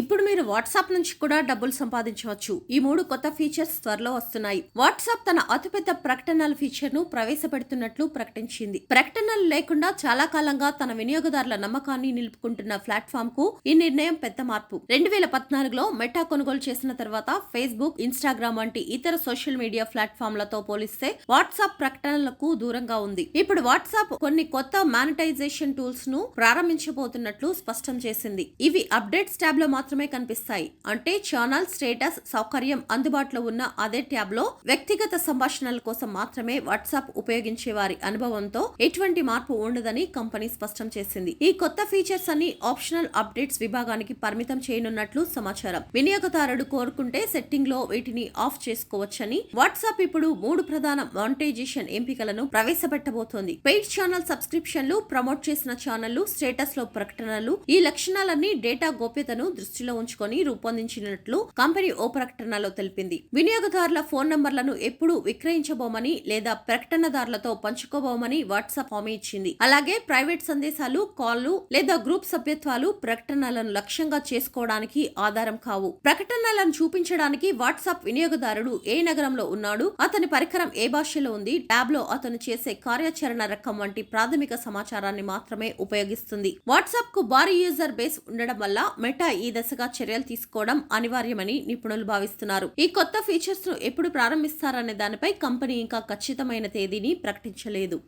ఇప్పుడు మీరు వాట్సాప్ నుంచి కూడా డబ్బులు సంపాదించవచ్చు. ఈ మూడు కొత్త ఫీచర్స్ త్వరలో వస్తున్నాయి. వాట్సాప్ తన అతిపెద్ద ప్రకటనల ఫీచర్ను ప్రవేశపెడుతున్నట్లు ప్రకటించింది. ప్రకటనలు లేకుండా చాలా కాలంగా తన వినియోగదారుల నమ్మకాన్ని నిలుపుకుంటున్న ప్లాట్ఫామ్కు ఈ నిర్ణయం పెద్ద మార్పు. రెండు వేల పద్నాలుగులో మెటా కొనుగోలు చేసిన తర్వాత ఫేస్బుక్ ఇన్స్టాగ్రామ్ వంటి ఇతర సోషల్ మీడియా ప్లాట్ఫామ్లతో పోలిస్తే వాట్సాప్ ప్రకటనలకు దూరంగా ఉంది. ఇప్పుడు వాట్సాప్ కొన్ని కొత్త మానిటైజేషన్ టూల్స్ను ప్రారంభించబోతున్నట్లు స్పష్టం చేసింది. ఇవి అప్డేట్స్ ట్యాబ్లో మాత్రమే కనిపిస్తాయి. అంటే ఛానల్ స్టేటస్ సౌకర్యం అందుబాటులో ఉన్న అదే ట్యాబ్లో వ్యక్తిగత సంభాషణల కోసం మాత్రమే వాట్సాప్ ఉపయోగించే వారి అనుభవంతో ఎటువంటి మార్పు ఉండదని కంపెనీ స్పష్టం చేసింది. ఈ కొత్త ఫీచర్స్ అన్ని ఆప్షనల్ అప్డేట్స్ విభాగానికి పరిమితం చేయనున్నట్లు సమాచారం. వినియోగదారుడు కోరుకుంటే సెట్టింగ్లో వీటిని ఆఫ్ చేసుకోవచ్చని వాట్సాప్ ఇప్పుడు మూడు ప్రధాన మానిటైజేషన్ ఎంపికలను ప్రవేశపెట్టబోతోంది. పెయిడ్ ఛానల్ సబ్స్క్రిప్షన్లు ప్రమోట్ చేసిన ఛానళ్ళు స్టేటస్లో ప్రకటనలు ఈ లక్షణాలన్నీ డేటా గోప్యతను దృష్టిలో ఉంచుకొని రూపొందించినట్లు కంపెనీ ఓ ప్రకటనలో తెలిపింది. వినియోగదారుల ఫోన్ నంబర్లను ఎప్పుడూ విక్రయించబోమని లేదా ప్రకటనదారులతో పంచుకోబోమని వాట్సాప్ హామీ ఇచ్చింది. అలాగే ప్రైవేట్ సందేశాలు కాల్లు లేదా గ్రూప్ సభ్యత్వాలు ప్రకటనలను లక్ష్యంగా చేసుకోవడానికి ఆధారం కావు. ప్రకటనలను చూపించడానికి వాట్సాప్ వినియోగదారుడు ఏ నగరంలో ఉన్నాడు అతని పరికరం ఏ భాషలో ఉంది ట్యాబ్లో అతను చేసే కార్యాచరణ రకం వంటి ప్రాథమిక సమాచారాన్ని మాత్రమే ఉపయోగిస్తుంది. వాట్సాప్కు భారీ యూజర్ బేస్ ఉండడం వల్ల మెటా ఈ దశగా చర్యలు తీసుకోవడం అనివార్యమని నిపుణులు భావిస్తున్నారు. ఈ కొత్త ఫీచర్స్ను ఎప్పుడు ప్రారంభిస్తారనే దానిపై కంపెనీ ఇంకా ఖచ్చితమైన తేదీని ప్రకటించలేదు.